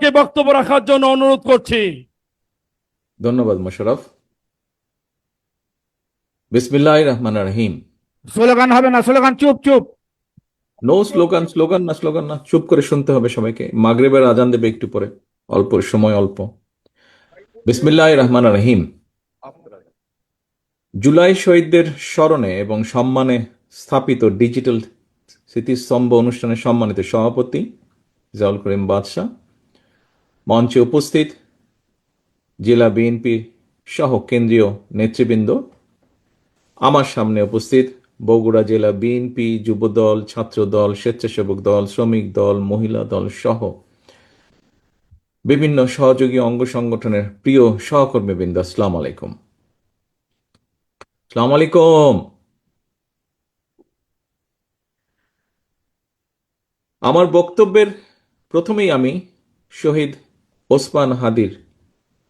কে বক্তব্য রাখার জন্য অনুরোধ করছি। ধন্যবাদ মোশারফ বিসমিল্লাহ রহমান রহিম। স্লোগান হবে না স্লোগান চুপ চুপ। নো স্লোগান স্লোগান না স্লোগান না চুপ করে শুনতে হবে সবাইকে। মাগরিবের আজান দেবে একটু পরে অল্প সময় অল্প। বিসমিল্লাহ রহমান রহিম। জুলাই শহীদদের স্মরণে এবং সম্মানে স্থাপিত ডিজিটাল স্মৃতিস্তম্ভ অনুষ্ঠানের সম্মানিত সভাপতি জাউল করিম বাদশাহ মঞ্চে উপস্থিত জেলা বিএনপি সহ কেন্দ্রীয় নেতৃবৃন্দ। আমার সামনে উপস্থিত বগুড়া জেলা বিএনপি যুবদল, ছাত্রদল, স্বেচ্ছাসেবক দল, শ্রমিক দল, মহিলা দল সহ বিভিন্ন সহযোগী অঙ্গ সংগঠনের প্রিয় সহকর্মীবৃন্দ, আসসালাম আলাইকুম। আসসালাম আলাইকুম। আমার বক্তব্যের প্রথমেই আমি শহীদ ওসমান হাদির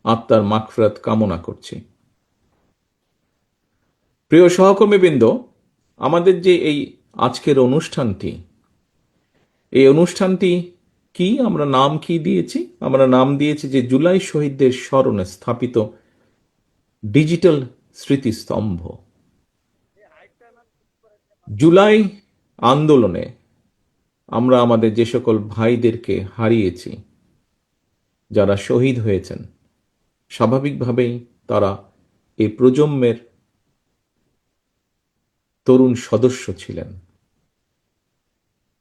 আত্মার মাগফিরাত কামনা করছি। প্রিয় সহকর্মীবৃন্দ, আমাদের যে এই আজকের অনুষ্ঠানটি, এই অনুষ্ঠানটি কি, আমরা নাম কি দিয়েছি? আমরা নাম দিয়েছি যে জুলাই শহীদদের স্মরণে স্থাপিত ডিজিটাল স্মৃতিস্তম্ভ। জুলাই আন্দোলনে আমরা আমাদের যে সকল ভাইদেরকে হারিয়েছি যারা শহীদ হয়েছেন। স্বাভাবিকভাবেই তারা এই প্রজন্মের তরুণ সদস্য ছিলেন।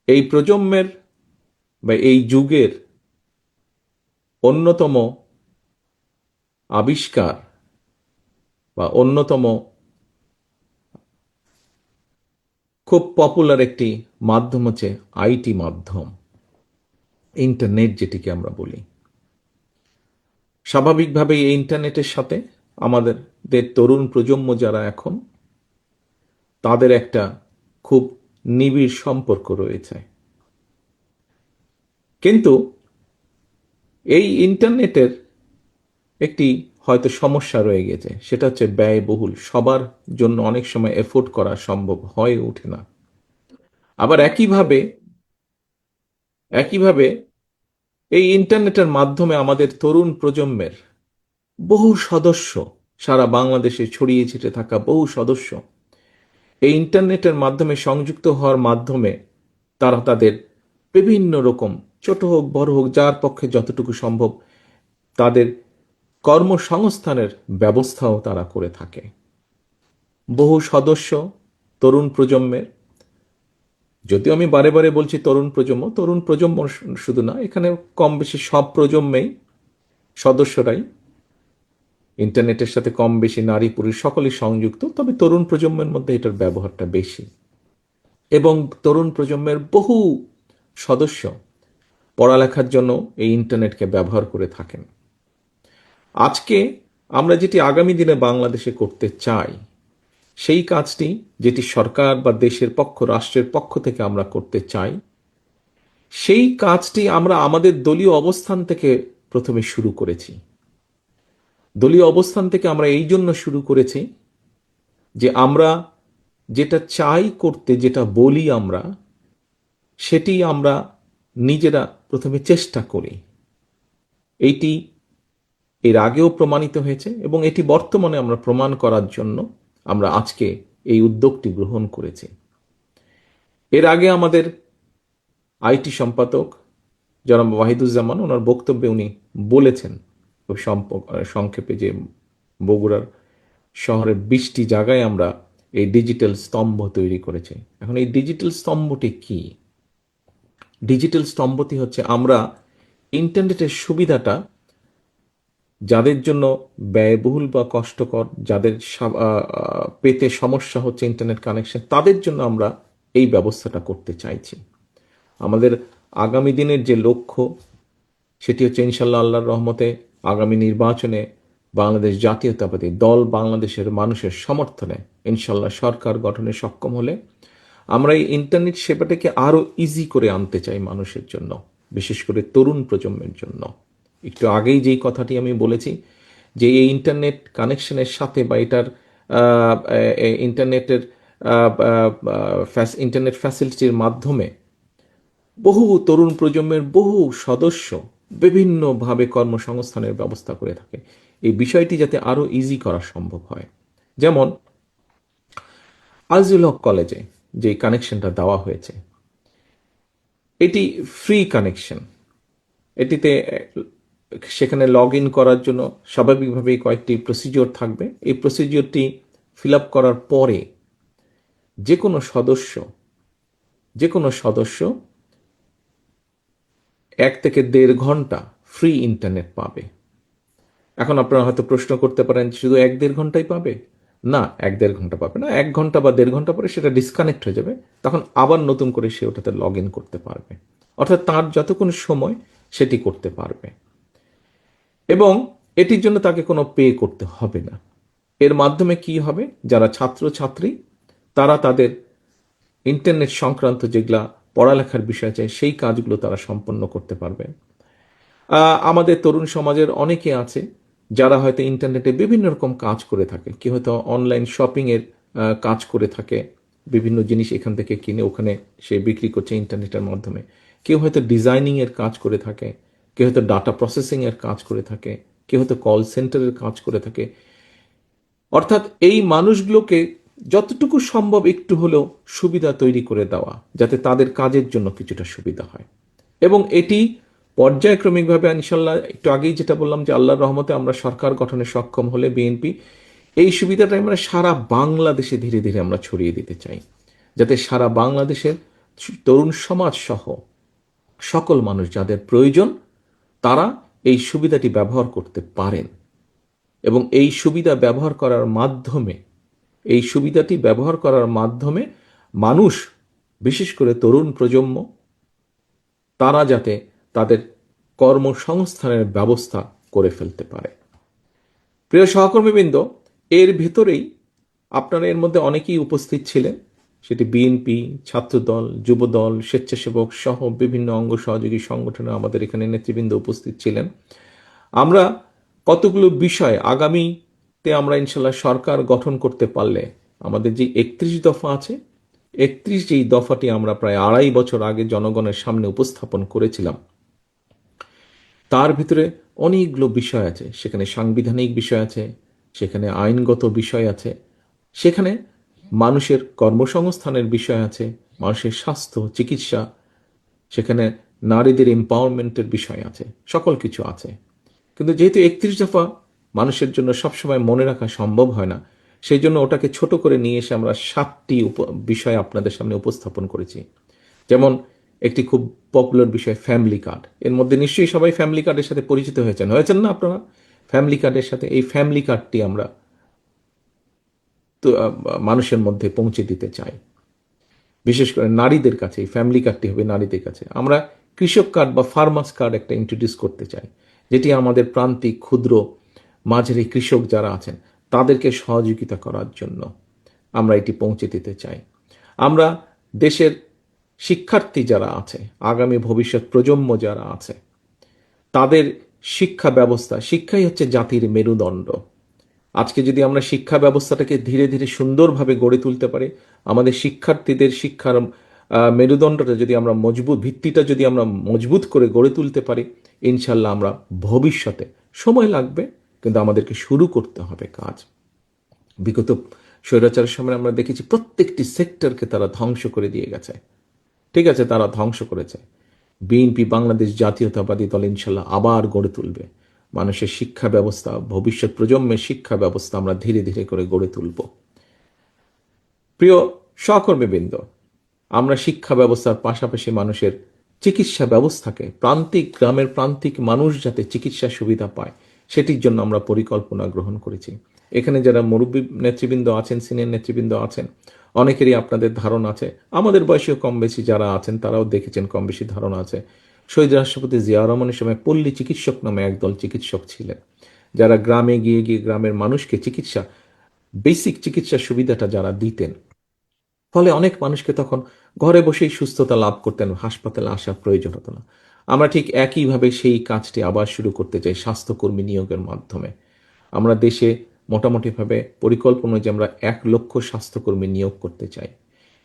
এই প্রজন্মের বা এই যুগের অন্যতম আবিষ্কার বা অন্যতম খুব পপুলার একটি মাধ্যম হচ্ছে আইটি মাধ্যম, ইন্টারনেট যেটিকে আমরা বলি। স্বাভাবিকভাবেই এই ইন্টারনেটের সাথে আমাদের তরুণ প্রজন্ম যারা এখন, তাদের একটা খুব নিবিড় সম্পর্ক রয়েছে। কিন্তু এই ইন্টারনেটের একটি হয়তো সমস্যা রয়ে গেছে, সেটা হচ্ছে ব্যয়বহুল। সবার জন্য অনেক সময় এফোর্ড করা সম্ভব হয়ে ওঠে না। আবার একইভাবে একইভাবে এই ইন্টারনেটের মাধ্যমে আমাদের তরুণ প্রজন্মের বহু সদস্য সারা বাংলাদেশে ছড়িয়ে ছিটে থাকা বহু সদস্য এই ইন্টারনেটের মাধ্যমে সংযুক্ত হওয়ার মাধ্যমে তারা তাদের বিভিন্ন রকম, ছোট হোক, বড় হোক, যার পক্ষে যতটুকু সম্ভব তাদের কর্মসংস্থানের ব্যবস্থাও তারা করে থাকে। বহু সদস্য তরুণ প্রজন্মের যদিও আমি বারে বারে বলছি তরুণ প্রজন্ম তরুণ প্রজন্ম শুধু না, এখানে কম বেশি সব প্রজন্মেই সদস্যরাই। ইন্টারনেটের সাথে কম বেশি নারী, পুরুষ সকলেই সংযুক্ত, তবে তরুণ প্রজন্মের মধ্যে এটার ব্যবহারটা বেশি। এবং তরুণ প্রজন্মের বহু সদস্য পড়ালেখার জন্য এই ইন্টারনেটকে ব্যবহার করে থাকেন। আজকে আমরা যেটি আগামী দিনে বাংলাদেশে করতে চাই সেই কাজটি যেটি সরকার বা দেশের পক্ষ, রাষ্ট্রের পক্ষ থেকে আমরা করতে চাই, সেই কাজটি আমরা আমাদের দলীয় অবস্থান থেকে প্রথমে শুরু করেছি। দলীয় অবস্থান থেকে আমরা এই জন্য শুরু করেছি যে আমরা যেটা চাই করতে, যেটা বলি আমরা, সেটি আমরা নিজেরা প্রথমে চেষ্টা করি। এইটি এর আগেও প্রমাণিত হয়েছে এবং এটি বর্তমানে আমরা প্রমাণ করার জন্য আমরা আজকে এই উদ্যোগটি গ্রহণ করেছি। এর আগে আমাদের আইটি সম্পাদক জনাব ওয়াহিদুজ্জামান, ওনার বক্তব্যে উনি বলেছেন সংক্ষেপে যে বগুড়ার শহরের বিশটি জায়গায় আমরা এই ডিজিটাল স্তম্ভ তৈরি করেছি। এখন এই ডিজিটাল স্তম্ভটি কি? ডিজিটাল স্তম্ভটি হচ্ছে আমরা ইন্টারনেটের সুবিধাটা যাদের জন্য ব্যয়বহুল বা কষ্টকর, যাদের পেতে সমস্যা হচ্ছে ইন্টারনেট কানেকশন তাদের জন্য আমরা এই ব্যবস্থাটা করতে চাইছি। আমাদের আগামী দিনের যে লক্ষ্য, সেটি হচ্ছে ইনশাল্লাহ আল্লাহর রহমতে আগামী নির্বাচনে বাংলাদেশ জাতীয়তাবাদী দল বাংলাদেশের মানুষের সমর্থনে ইনশাল্লাহ সরকার গঠনে সক্ষম হলে আমরা এই ইন্টারনেট সেবাটাকে আরও ইজি করে আনতে চাই মানুষের জন্য, বিশেষ করে তরুণ প্রজন্মের জন্য। একটু আগেই যেই কথাটি আমি বলেছি, যে এই ইন্টারনেট কানেকশনের সাথে বা এটার ইন্টারনেটের ইন্টারনেট ফ্যাসিলিটির মাধ্যমে বহু তরুণ প্রজন্মের বহু সদস্য বিভিন্নভাবে কর্মসংস্থানের ব্যবস্থা করে থাকে। এই বিষয়টি যাতে আরও ইজি করা সম্ভব হয়। যেমন আজিউল হক কলেজে যে কানেকশনটা দেওয়া হয়েছে, এটি ফ্রি কানেকশন এটিতে সেখানে লগ ইন করার জন্য স্বাভাবিকভাবেই কয়েকটি প্রসিজিওর থাকবে। এই প্রসিজিওরটি ফিল আপ করার পরে যে কোনো সদস্য যে কোনো সদস্য এক থেকে দেড় ঘণ্টা ফ্রি ইন্টারনেট পাবে। এখন আপনারা হয়তো প্রশ্ন করতে পারেন শুধু এক দেড় ঘন্টাই পাবে? না, এক দেড় ঘণ্টা পাবে না। এক ঘণ্টা বা দেড় ঘণ্টা পরে সেটা ডিসকানেক্ট হয়ে যাবে। তখন আবার নতুন করে সে ওটাতে লগ ইন করতে পারবে। অর্থাৎ তার যতক্ষণ সময় সেটি করতে পারবে। এবং এটির জন্য তাকে কোনো পে করতে হবে না। এর মাধ্যমে কি হবে? যারা ছাত্র ছাত্রী তারা তাদের ইন্টারনেট সংক্রান্ত যেগুলা পড়ালেখার বিষয় আছে, সেই কাজগুলো তারা সম্পন্ন করতে পারবে। আমাদের তরুণ সমাজের অনেকে আছে, যারা হয়তো ইন্টারনেটে বিভিন্ন রকম কাজ করে থাকে। কেউ হয়তো অনলাইন শপিং এর কাজ করে থাকে, বিভিন্ন জিনিস এখান থেকে কিনে ওখানে সে বিক্রি করছে ইন্টারনেটের মাধ্যমে। কেউ হয়তো ডিজাইনিং এর কাজ করে থাকে কেউ হয়তো ডাটা প্রসেসিং এর কাজ করে থাকে, কেউ হয়তো কল সেন্টারের কাজ করে থাকে। অর্থাৎ এই মানুষগুলোকে যতটুকু সম্ভব একটু হলেও সুবিধা তৈরি করে দেওয়া, যাতে তাদের কাজের জন্য কিছুটা সুবিধা হয়। এবং এটি পর্যায়ক্রমিকভাবে ইনশাল্লাহ একটু আগেই যেটা বললাম যে আল্লাহর রহমতে আমরা সরকার গঠনে সক্ষম হলে বিএনপি এই সুবিধাটা আমরা সারা বাংলাদেশে ধীরে ধীরে আমরা ছড়িয়ে দিতে চাই। যাতে সারা বাংলাদেশের তরুণ সমাজ সহ সকল মানুষ যাদের প্রয়োজন তারা এই সুবিধাটি ব্যবহার করতে পারেন এবং এই সুবিধা ব্যবহার করার মাধ্যমে, এই সুবিধাটি ব্যবহার করার মাধ্যমে মানুষ, বিশেষ করে তরুণ প্রজন্ম, তারা যাতে তাদের কর্মসংস্থানের ব্যবস্থা করে ফেলতে পারে। প্রিয় সহকর্মীবৃন্দ, এর ভেতরেই আপনারা এর মধ্যে অনেকেই উপস্থিত ছিলেন। সেটি বিএনপি ছাত্রদল, যুবদল, স্বেচ্ছাসেবক সহ বিভিন্ন অঙ্গ সহযোগী সংগঠনে আমাদের এখানে নেতৃবৃন্দ উপস্থিত ছিলেন। আমরা কতগুলো বিষয় আগামীতে আমরা ইনশাল্লাহ সরকার গঠন করতে পারলে আমাদের যে একত্রিশ দফা আছে, একত্রিশ যেই দফাটি আমরা প্রায় আড়াই বছর আগে জনগণের সামনে উপস্থাপন করেছিলাম, তার ভিতরে অনেকগুলো বিষয় আছে। সেখানে সাংবিধানিক বিষয় আছে, সেখানে আইনগত বিষয় আছে, সেখানে মানুষের কর্মসংস্থানের বিষয় আছে, মানুষের স্বাস্থ্য, চিকিৎসা, সেখানে নারীদের এম্পাওয়ারমেন্টের বিষয় আছে, সকল কিছু আছে। কিন্তু যেহেতু একত্রিশ দফা মানুষের জন্য সবসময় মনে রাখা সম্ভব হয় না, সেই জন্য ওটাকে ছোট করে নিয়ে এসে আমরা সাতটি বিষয় আপনাদের সামনে উপস্থাপন করেছি। যেমন একটি খুব পপুলার বিষয় ফ্যামিলি কার্ড এর মধ্যে নিশ্চয়ই সবাই ফ্যামিলি কার্ডের সাথে পরিচিত হয়েছেন। হয়েছেন না আপনারা? ফ্যামিলি কার্ডের সাথে এই ফ্যামিলি কার্ডটি আমরা মানুষের মধ্যে পৌঁছে দিতে চাই বিশেষ করে নারীদের কাছে এই ফ্যামিলি কার্ডটি হবে নারীদের কাছে। আমরা কৃষক কার্ড বা ফার্মার্স কার্ড একটা ইন্ট্রোডিউস করতে চাই, যেটি আমাদের প্রান্তিক, ক্ষুদ্র, মাঝারি কৃষক যারা আছেন, তাদেরকে সহযোগিতা করার জন্য আমরা এটি পৌঁছে দিতে চাই। আমরা দেশের শিক্ষার্থী যারা আছে, আগামী ভবিষ্যৎ প্রজন্ম যারা আছে, তাদের শিক্ষা ব্যবস্থা, শিক্ষাই হচ্ছে জাতির মেরুদণ্ড। আজকে যদি আমরা শিক্ষা ব্যবস্থাটাকে ধীরে ধীরে সুন্দরভাবে গড়ে তুলতে পারি, আমাদের শিক্ষার্থীদের শিক্ষার মেরুদণ্ডটা যদি আমরা মজবুত, ভিত্তিটা যদি আমরা মজবুত করে গড়ে তুলতে পারি, ইনশাল্লাহ আমরা ভবিষ্যতে সময় লাগবে, কিন্তু আমাদেরকে শুরু করতে হবে কাজ। বিগত স্বৈরাচারের সময় আমরা দেখেছি প্রত্যেকটি সেক্টরকে তারা ধ্বংস করে দিয়ে গেছে। ঠিক আছে, তারা ধ্বংস করেছে। বিএনপি, বাংলাদেশ জাতীয়তাবাদী দল ইনশাল্লাহ আবার গড়ে তুলবে। মানুষের শিক্ষা ব্যবস্থা, ভবিষ্যৎ প্রজন্মের শিক্ষা ব্যবস্থা আমরা ধীরে ধীরে করে গড়ে তুলব। প্রিয় সহকর্মীবৃন্দ, আমরা শিক্ষা ব্যবস্থার পাশাপাশি মানুষের চিকিৎসা ব্যবস্থাকে, প্রান্তিক গ্রামের প্রান্তিক মানুষ যাতে চিকিৎসা সুবিধা পায়, সেটির জন্য আমরা পরিকল্পনা গ্রহণ করেছি। এখানে যারা মুরব্বী নেতৃবৃন্দ আছেন, সিনিয়র নেতৃবৃন্দ আছেন, অনেকেরই আপনাদের ধারণা আছে। আমাদের বয়সেও কম বেশি যারা আছেন, তারাও দেখেছেন কম বেশি ধারণা আছে। শহীদ রাষ্ট্রপতি জিয়া রহমানের সময় পল্লী চিকিৎসক নামে একদল চিকিৎসক ছিলেন। যারা গ্রামে গিয়ে গিয়ে গ্রামের মানুষকে চিকিৎসা, বেসিক চিকিৎসা সুবিধাটা যারা দিতেন, ফলে অনেক মানুষকে তখন ঘরে বসেই সুস্থতা লাভ করতেন, হাসপাতালে আসার প্রয়োজন হতো না। আমরা ঠিক একইভাবে সেই কাজটি আবার শুরু করতে চাই স্বাস্থ্যকর্মী নিয়োগের মাধ্যমে। আমরা দেশে মোটামুটিভাবে পরিকল্পনা যে আমরা এক লক্ষ স্বাস্থ্যকর্মী নিয়োগ করতে চাই।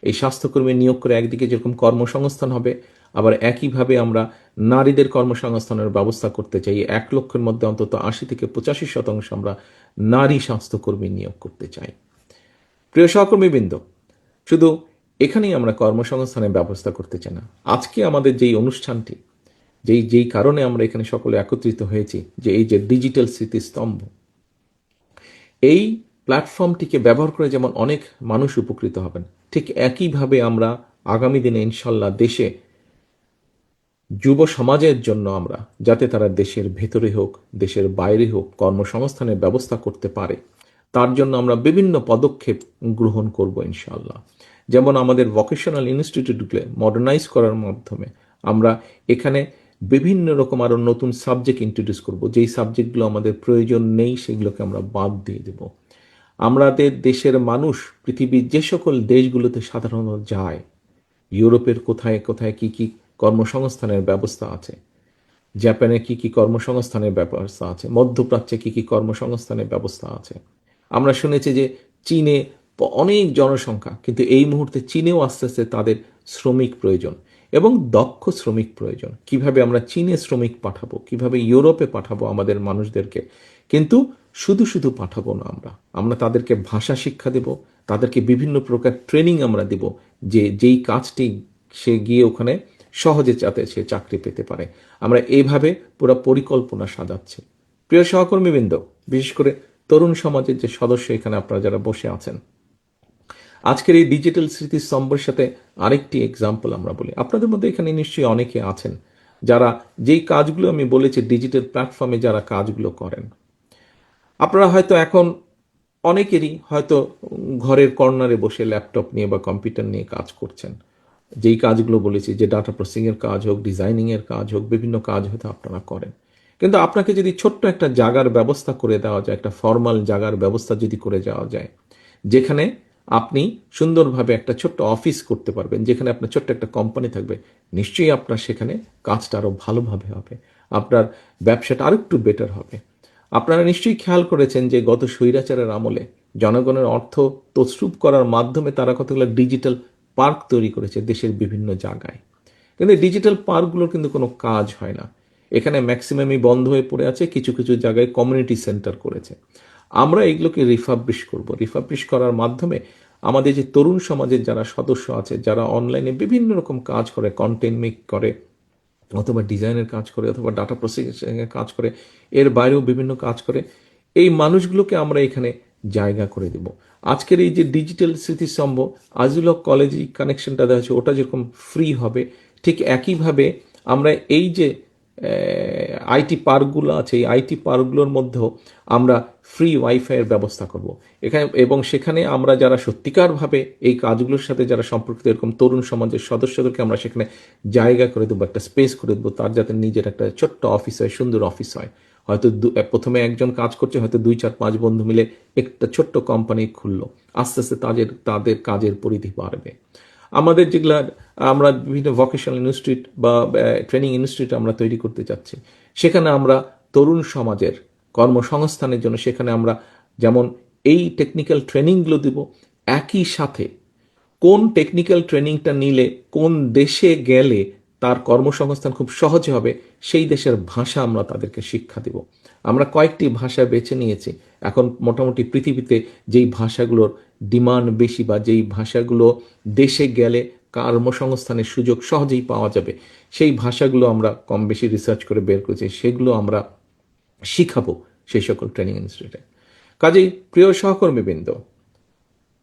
এই স্বাস্থ্যকর্মী নিয়োগ করে একদিকে যেরকম কর্মসংস্থান হবে আবার একইভাবে আমরা নারীদের কর্মসংস্থানের ব্যবস্থা করতে চাই। এক লক্ষের মধ্যে অন্তত আশি থেকে পঁচাশি শতাংশ আমরা নারী স্বাস্থ্যকর্মী নিয়োগ করতে চাই। প্রিয় সহকর্মীবৃন্দ, শুধু এখানেই আমরা কর্মসংস্থানের ব্যবস্থা করতে চাই না। আজকে আমাদের যেই অনুষ্ঠানটি, যেই যেই কারণে আমরা এখানে সকলে একত্রিত হয়েছি যে এই যে ডিজিটাল স্মৃতিস্তম্ভ, এই প্ল্যাটফর্মটিকে ব্যবহার করে যেমন অনেক মানুষ উপকৃত হবেন, ঠিক একইভাবে আমরা আগামী দিনে ইনশাল্লাহ দেশে যুব সমাজের জন্য আমরা, যাতে তারা দেশের ভেতরে হোক, দেশের বাইরে হোক, কর্মসংস্থানের ব্যবস্থা করতে পারে, তার জন্য আমরা বিভিন্ন পদক্ষেপ গ্রহণ করব ইনশাল্লাহ যেমন আমাদের ভোকেশনাল ইনস্টিটিউটগুলো মডার্নাইজ করার মাধ্যমে আমরা এখানে বিভিন্ন রকম আরও নতুন সাবজেক্ট ইন্ট্রোডিউস করব। যেই সাবজেক্টগুলো আমাদের প্রয়োজন নেই, সেগুলোকে আমরা বাদ দিয়ে দেব। আমাদের দেশের মানুষ, পৃথিবীর যে সকল দেশগুলোতে সাধারণত যায়, ইউরোপের কোথায় কোথায় কি কি কর্মসংস্থানের ব্যবস্থা আছে। জাপানে কি কি কর্মসংস্থানের ব্যবস্থা আছে? মধ্যপ্রাচ্যে কি কি কর্মসংস্থানের ব্যবস্থা আছে? আমরা শুনেছি যে চীনে অনেক জনসংখ্যা, কিন্তু এই মুহূর্তে চীনেও আস্তে আস্তে তাদের শ্রমিক প্রয়োজন এবং দক্ষ শ্রমিক প্রয়োজন। কীভাবে আমরা চীনে শ্রমিক পাঠাবো? কীভাবে ইউরোপে পাঠাবো আমাদের মানুষদেরকে? কিন্তু শুধু শুধু পাঠাবো না আমরা। আমরা তাদেরকে ভাষা শিক্ষা দেব, তাদেরকে বিভিন্ন প্রকার ট্রেনিং আমরা দেব, যে যেই কাজটি সে গিয়ে ওখানে সহজে যাতে সে চাকরি পেতে পারে। আমরা এইভাবে পুরো পরিকল্পনা সাজাচ্ছি। প্রিয় সহকর্মীবৃন্দ, বিশেষ করে তরুণ সমাজের যে সদস্য এখানে আপনারা যারা বসে আছেন, আজকের এই ডিজিটাল স্মৃতিস্তম্ভের সাথে আরেকটি এক্সাম্পল আমরা বলি। আপনাদের মধ্যে এখানে নিশ্চয়ই অনেকে আছেন যারা যেই কাজগুলো আমি বলেছি ডিজিটাল প্ল্যাটফর্মে যারা কাজগুলো করেন। আপনারা হয়তো এখন অনেকেরই হয়তো ঘরের কর্নারে বসে ল্যাপটপ নিয়ে বা কম্পিউটার নিয়ে কাজ করছেন। যেই কাজগুলো বলেছি, যে ডাটা প্রসেসিং এর কাজ হোক ডিজাইনিং এর কাজ হোক, বিভিন্ন কাজ হয়তো আপনারা করেন। কিন্তু আপনাকে যদি ছোট্ট একটা জায়গার ব্যবস্থা করে দেওয়া যায়, একটা ফর্মাল জাগার ব্যবস্থা যদি করে যাওয়া যায়, যেখানে আপনি সুন্দরভাবে একটা ছোট্ট অফিস করতে পারবেন, যেখানে আপনার ছোট্ট একটা কোম্পানি থাকবে, নিশ্চয়ই আপনার সেখানে কাজটা আরও ভালোভাবে হবে, আপনার ব্যবসাটা আরও একটু বেটার হবে। আপনারা নিশ্চয়ই খেয়াল করেছেন যে গত স্বৈরাচারের আমলে জনগণের অর্থ তছরূপ করার মাধ্যমে তারা কতগুলো ডিজিটাল পার্ক তৈরি করেছে দেশের বিভিন্ন জায়গায়। কিন্তু ডিজিটাল পার্কগুলোর কিন্তু কোনো কাজ হয় না। এখানে ম্যাক্সিমামই বন্ধ হয়ে পড়ে আছে, কিছু কিছু জায়গায় কমিউনিটি সেন্টার করেছে। আমরা এগুলোকে রিফাবলিশ করব। রিফাবলিশ করার মাধ্যমে আমাদের যে তরুণ সমাজের যারা সদস্য আছে, যারা অনলাইনে বিভিন্ন রকম কাজ করে কন্টেন্ট মেক করে, অথবা ডিজাইনের কাজ করে, অথবা ডাটা প্রসেসিং এর কাজ করে, এর বাইরেও বিভিন্ন কাজ করে, এই মানুষগুলোকে আমরা এখানে জায়গা করে দেব। আজকের এই যে ডিজিটাল স্মৃতিস্তম্ভ আজিলক কলেজ কানেকশনটা দেওয়া হচ্ছে ওটা যেরকম ফ্রি হবে, ঠিক একইভাবে আমরা এই যে আইটি পার্কগুলো আছে, এই আইটি পার্কগুলোর মধ্যেও আমরা ফ্রি ওয়াইফাইয়ের ব্যবস্থা করব। এখানে, এবং সেখানে আমরা যারা সত্যিকারভাবে এই কাজগুলোর সাথে যারা সম্পর্কিত, এরকম তরুণ সমাজের সদস্যদেরকে আমরা সেখানে জায়গা করে দেবো, একটা স্পেস করে দেবো, তার যাতে নিজের একটা ছোট্ট অফিস হয়, সুন্দর অফিস হয়। হয়তো প্রথমে একজন কাজ করছে, হয়তো দুই চার পাঁচ বন্ধু মিলে একটা ছোট্ট কোম্পানি খুললো। আস্তে আস্তে তাদের তাদের কাজের পরিধি বাড়বে। আমাদের যেগুলা, আমরা বিভিন্ন ভোকেশনাল ইনস্টিটিউট বা ট্রেনিং ইনস্টিটিউট আমরা তৈরি করতে চাচ্ছি। সেখানে আমরা তরুণ সমাজের কর্মসংস্থানের জন্য, সেখানে আমরা যেমন এই টেকনিক্যাল ট্রেনিংগুলো দেব, একই সাথে কোন টেকনিক্যাল ট্রেনিংটা নিলে, কোন দেশে গেলে তার কর্মসংস্থান খুব সহজে হবে সেই দেশের ভাষা আমরা তাদেরকে শিক্ষা দেব। আমরা কয়েকটি ভাষা বেছে নিয়েছি। এখন মোটামুটি পৃথিবীতে যেই ভাষাগুলোর ডিমান্ড বেশি বা যেই ভাষাগুলো দেশে গেলে কর্মসংস্থানের সুযোগ সহজেই পাওয়া যাবে, সেই ভাষাগুলো আমরা কম বেশি রিসার্চ করে বের করেছি, সেগুলো আমরা শিখাবো সেই সকল ট্রেনিং ইনস্টিটিউটে কাজেই প্রিয় সহকর্মীবৃন্দ,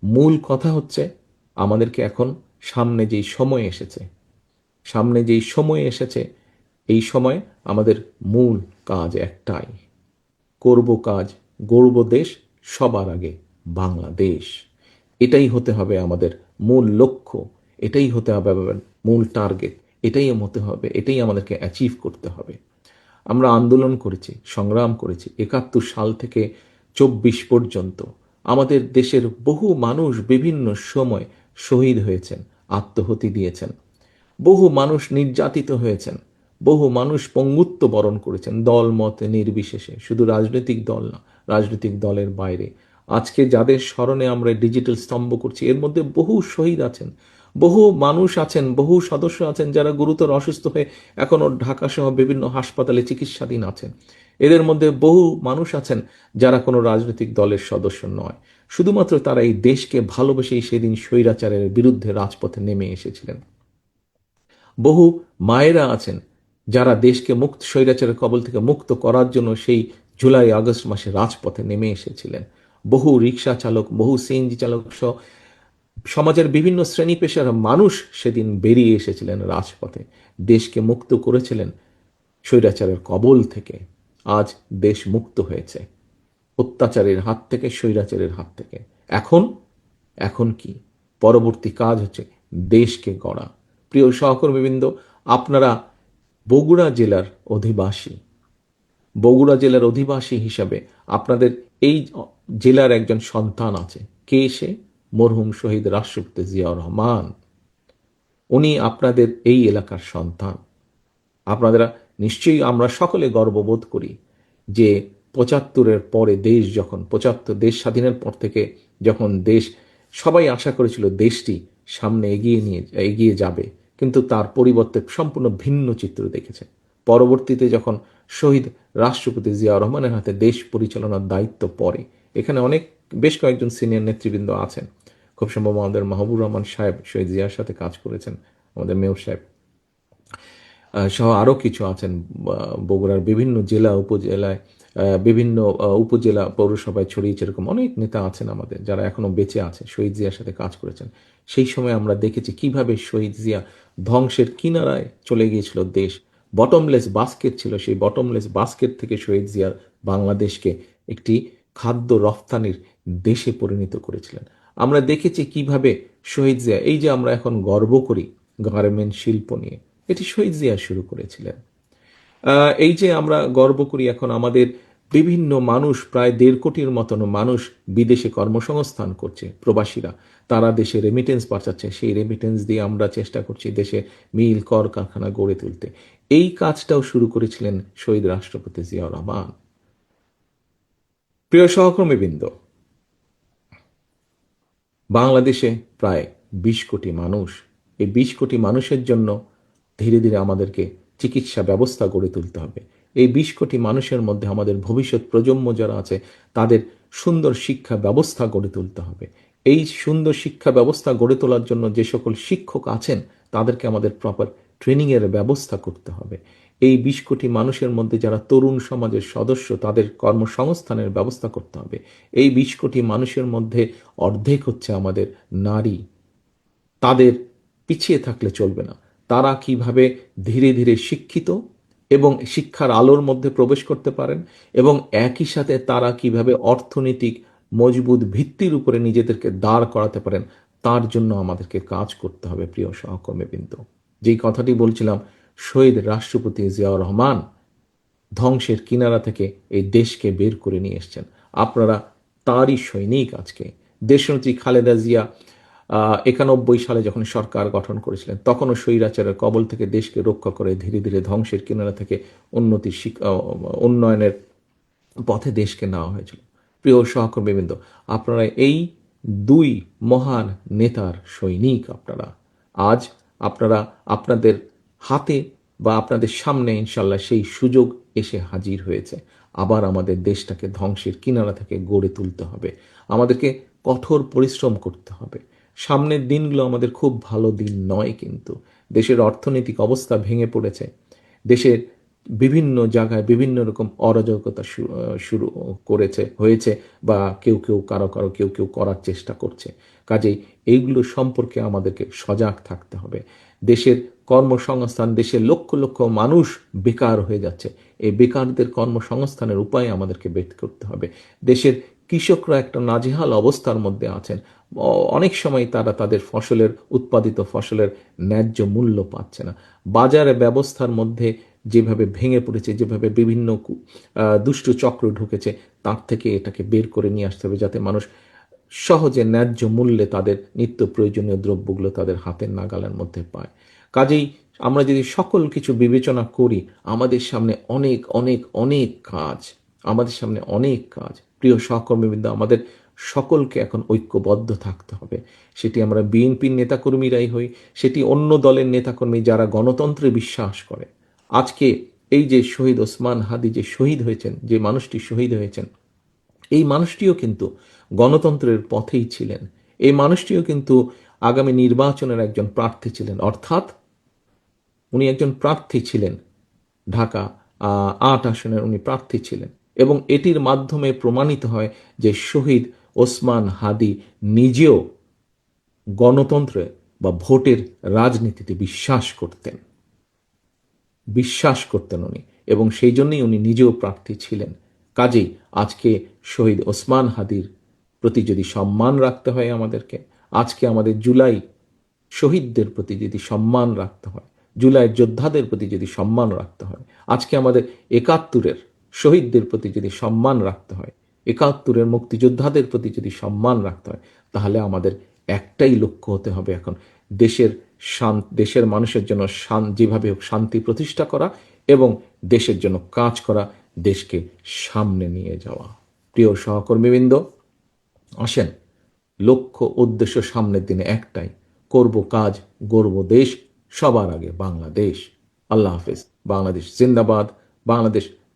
মূল কথা হচ্ছে আমাদেরকে এখন সামনে যেই সময় এসেছে, সামনে যেই সময় এসেছে এই সময় আমাদের মূল কাজ একটাই। করব কাজ গর্ব দেশ, সবার আগে বাংলাদেশ। এটাই হতে হবে আমাদের মূল লক্ষ্য, এটাই হতে হবে মূল টার্গেট এটাই হতে হবে, এটাই আমাদেরকে অ্যাচিভ করতে হবে। আমরা আন্দোলন করেছি, সংগ্রাম করেছি, একাত্তর সাল থেকে চব্বিশ পর্যন্ত আমাদের দেশের বহু মানুষ বিভিন্ন সময় শহীদ হয়েছেন আত্মহতি দিয়েছেন, বহু মানুষ নির্যাতিত হয়েছেন। বহু মানুষ পঙ্গুত্ব বরণ করেছেন দল, মত নির্বিশেষে। শুধু রাজনৈতিক দল না, রাজনৈতিক দলের বাইরে। আজকে যাদের স্মরণে আমরা ডিজিটাল স্তম্ভ করছি, এর মধ্যে বহু শহীদ আছেন, বহু মানুষ আছেন, বহু সদস্য আছেন যারা গুরুতর অসুস্থ হয়ে এখনও ঢাকা সহ বিভিন্ন হাসপাতালে চিকিৎসাধীন আছেন। এদের মধ্যে বহু মানুষ আছেন যারা কোনো রাজনৈতিক দলের সদস্য নয়। শুধুমাত্র তারা এই দেশকে ভালোবেসেই সেদিন স্বৈরাচারের বিরুদ্ধে রাজপথে নেমে এসেছিলেন। বহু মায়েরা আছেন যারা দেশকে মুক্ত, স্বৈরাচারের কবল থেকে মুক্ত করার জন্য সেই জুলাই, আগস্ট মাসে রাজপথে নেমে এসেছিলেন। বহু রিক্সা চালক, বহু সিএনজি চালক সহ সমাজের বিভিন্ন শ্রেণি পেশার মানুষ সেদিন বেরিয়ে এসেছিলেন রাজপথে। দেশকে মুক্ত করেছিলেন স্বৈরাচারের কবল থেকে। আজ দেশ মুক্ত হয়েছে। অত্যাচারের হাত থেকে, স্বৈরাচারের হাত থেকে। এখন এখন কি? পরবর্তী কাজ হচ্ছে দেশকে গড়া। প্রিয় সহকর্মীবৃন্দ, আপনারা বগুড়া জেলার অধিবাসী। বগুড়া জেলার অধিবাসী হিসাবে আপনাদের এই জেলার একজন সন্তান আছে, কে সে? মরহুম শহীদ রাষ্ট্রপতি জিয়াউর রহমান। উনি আপনাদের এই এলাকার সন্তান। আপনারা নিশ্চয়ই আমরা সকলে গর্ববোধ করি যে পঁচাত্তরের পরে দেশ যখন, পঁচাত্তর দেশ স্বাধীনের পর থেকে যখন দেশ, সবাই আশা করেছিল দেশটি সামনে এগিয়ে নিয়ে, এগিয়ে যাবে। কিন্তু তার পরিবর্তে সম্পূর্ণ ভিন্ন চিত্র দেখেছে। পরবর্তীতে যখন শহীদ রাষ্ট্রপতি জিয়া রহমানের হাতে দেশ পরিচালনার দায়িত্ব পড়ে, এখানে অনেক, বেশ কয়েকজন সিনিয়র নেতৃবৃন্দ আছেন। খুব সম্ভব আমাদের মাহবুর রহমান সাহেব, শহীদ জিয়ার সাথে কাজ করেছেন, আমাদের মেয়র সাহেব। সহ আরও কিছু আছেন বগুড়ার বিভিন্ন জেলা, উপজেলায় বিভিন্ন উপজেলা পৌরসভায় ছড়িয়েছে এরকম অনেক নেতা আছেন আমাদের, যারা এখনও বেঁচে আছে, শহীদ জিয়ার সাথে কাজ করেছেন। সেই সময় আমরা দেখেছি কীভাবে শহীদ জিয়া ধ্বংসের কিনারায় চলে গিয়েছিল দেশ। বটমলেস বাস্কেট ছিল, সেই বটমলেস বাস্কেট থেকে শহীদ জিয়া বাংলাদেশকে একটি খাদ্য রফতানির দেশে পরিণত করেছিলেন। আমরা দেখেছি কীভাবে শহীদ জিয়া, এই যে আমরা এখন গর্ব করি গার্মেন্ট শিল্প নিয়ে, এটি শহীদ জিয়া শুরু করেছিলেন। এই যে আমরা গর্ব করি এখন আমাদের বিভিন্ন মানুষ, প্রায় দেড় কোটির মতন মানুষ বিদেশে কর্মসংস্থান করছে, প্রবাসীরা। তারা দেশে রেমিটেন্স পাঠাচ্ছে, সেই রেমিটেন্স দিয়ে আমরা চেষ্টা করছি দেশে মিল কর কারখানা গড়ে তুলতে। এই কাজটাও শুরু করেছিলেন শহীদ রাষ্ট্রপতি জিয়াউর রহমান। প্রিয় সহকর্মীবৃন্দ, বাংলাদেশে প্রায় বিশ কোটি মানুষ। এই বিশ কোটি মানুষের জন্য ধীরে ধীরে আমাদেরকে চিকিৎসা ব্যবস্থা গড়ে তুলতে হবে। এই বিশ কোটি মানুষের মধ্যে আমাদের ভবিষ্যৎ প্রজন্ম যারা আছে, তাদের সুন্দর শিক্ষা ব্যবস্থা গড়ে তুলতে হবে। এই সুন্দর শিক্ষা ব্যবস্থা গড়ে তোলার জন্য যে সকল শিক্ষক আছেন, তাদেরকে আমাদের প্রপার ট্রেনিংয়ের ব্যবস্থা করতে হবে। এই বিশ কোটি মানুষের মধ্যে যারা তরুণ সমাজের সদস্য, তাদের কর্মসংস্থানের ব্যবস্থা করতে হবে। এই বিশ কোটি মানুষের মধ্যে অর্ধেক হচ্ছে আমাদের নারী। তাদের পিছিয়ে থাকলে চলবে না। তারা কীভাবে ধীরে ধীরে শিক্ষিত এবং শিক্ষার আলোর মধ্যে প্রবেশ করতে পারেন এবং একই সাথে তারা কীভাবে অর্থনৈতিক মজবুত ভিত্তির উপরে নিজেদেরকে দাঁড় করাতে পারেন, তার জন্য আমাদেরকে কাজ করতে হবে, প্রিয় সহকর্মীবৃন্দ যেই কথাটি বলছিলাম, শহীদ রাষ্ট্রপতি জিয়াউর রহমান ধ্বংসের কিনারা থেকে এই দেশকে বের করে নিয়ে এসছেন। আপনারা তারই সৈনিক আজকে। দেশনেত্রী খালেদা জিয়া একানব্বই সালে যখন সরকার গঠন করেছিলেন, তখনও স্বৈরাচারের কবল থেকে দেশকে রক্ষা করে ধীরে ধীরে ধ্বংসের কিনারা থেকে উন্নতির উন্নয়নের পথে দেশকে নেওয়া হয়েছিল। প্রিয় সহকর্মীবৃন্দ, আপনারা এই দুই মহান নেতার সৈনিক আপনারা। আজ আপনারা আপনাদের হাতে বা আপনাদের সামনে ইনশাল্লাহ সেই সুযোগ এসে হাজির হয়েছে। আবার আমাদের দেশটাকে ধ্বংসের কিনারা থেকে গড়ে তুলতে হবে। আমাদেরকে কঠোর পরিশ্রম করতে হবে। সামনের দিনগুলো আমাদের খুব ভালো দিন নয় কিন্তু। দেশের অর্থনৈতিক অবস্থা ভেঙে পড়েছে। দেশের বিভিন্ন জায়গায় বিভিন্ন রকম অরাজকতা শুরু করেছে, হয়েছে বা কেউ কেউ কারও কারও, কেউ কেউ করার চেষ্টা করছে। কাজেই এইগুলো সম্পর্কে আমাদেরকে সজাগ থাকতে হবে। দেশের কর্মসংস্থান, দেশের লক্ষ লক্ষ মানুষ বেকার হয়ে যাচ্ছে। এই বেকারদের কর্মসংস্থানের উপায় আমাদেরকে বের করতে হবে। দেশের কৃষকরা একটা নাজেহাল অবস্থার মধ্যে আছেন। অনেক সময় তারা তাদের ফসলের, উৎপাদিত ফসলের ন্যায্য মূল্য পাচ্ছে না। বাজারে ব্যবস্থার মধ্যে যেভাবে ভেঙে পড়েছে, যেভাবে বিভিন্ন দুষ্ট চক্র ঢুকেছে, তার থেকে এটাকে বের করে নিয়ে আসতে হবে যাতে মানুষ সহজে ন্যায্য মূল্যে তাদের নিত্য প্রয়োজনীয় দ্রব্যগুলো তাদের হাতের নাগালের মধ্যে পায়। কাজেই আমরা যদি সকল কিছু বিবেচনা করি, আমাদের সামনে অনেক অনেক অনেক কাজ, আমাদের সামনে অনেক কাজ প্রিয় সহকর্মীবৃন্দ, আমাদের সকলকে এখন ঐক্যবদ্ধ থাকতে হবে। সেটি আমরা বিএনপির নেতাকর্মীরাই হই, সেটি অন্য দলের নেতাকর্মী যারা গণতন্ত্রে বিশ্বাস করে। আজকে এই যে শহীদ ওসমান হাদি যে শহীদ হয়েছেন, যে মানুষটি শহীদ হয়েছেন, এই মানুষটিও কিন্তু গণতন্ত্রের পথেই ছিলেন। এই মানুষটিও কিন্তু আগামী নির্বাচনের একজন প্রার্থী ছিলেন। অর্থাৎ উনি একজন প্রার্থী ছিলেন। ঢাকা আট আসনের উনি প্রার্থী ছিলেন। এবং এটির মাধ্যমে প্রমাণিত হয় যে শহীদ ওসমান হাদি নিজেও গণতন্ত্রে বা ভোটের রাজনীতিতে বিশ্বাস করতেন। বিশ্বাস করতেন উনি এবং সেই জন্যই উনি নিজেও প্রার্থী ছিলেন। কাজেই আজকে শহীদ ওসমান হাদির প্রতি যদি সম্মান রাখতে হয় আমাদেরকে, আজকে আমাদের জুলাই শহীদদের প্রতি যদি সম্মান রাখতে হয়, জুলাই যোদ্ধাদের প্রতি যদি সম্মান রাখতে হয়, আজকে আমাদের একাত্তরের শহীদদের প্রতি যদি সম্মান রাখতে হয়, একাত্তরের মুক্তিযোদ্ধাদের প্রতি যদি সম্মান রাখতে হয়, তাহলে আমাদের একটাই লক্ষ্য হতে হবে এখন, দেশের দেশের মানুষের জন্য শান, যেভাবে হোক শান্তি প্রতিষ্ঠা করা এবং দেশের জন্য কাজ করা, দেশকে সামনে নিয়ে যাওয়া। প্রিয় সহকর্মীবৃন্দ, আসেন, লক্ষ্য, উদ্দেশ্য সামনের দিনে একটাই, করব কাজ গর্ব দেশ, সবার আগে বাংলাদেশ। আল্লাহ হাফেজ। বাংলাদেশ জিন্দাবাদ। বাংলাদেশ